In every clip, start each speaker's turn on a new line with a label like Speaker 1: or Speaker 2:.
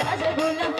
Speaker 1: রাজা গোলাম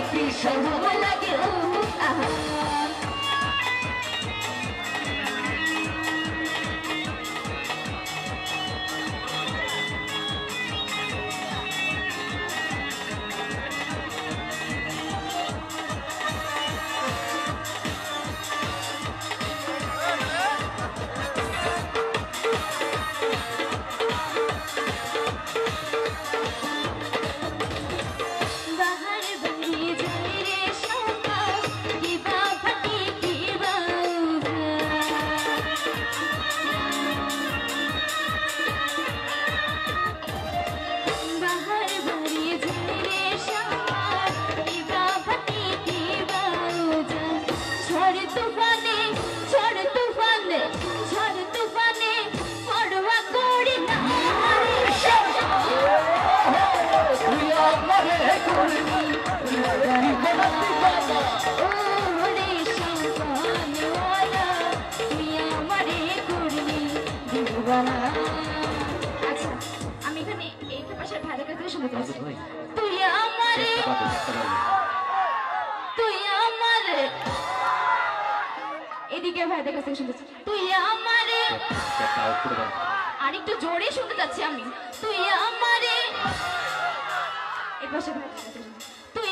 Speaker 1: I like it, ooh. চাচ্ছি তুই আমার তুই আমার এদিকে ভাই দেখা শুনতে তুই আমারে আরেকটু জোরে শুনতে চাচ্ছি আমি তুই আমারে এই পাশে ভাইদের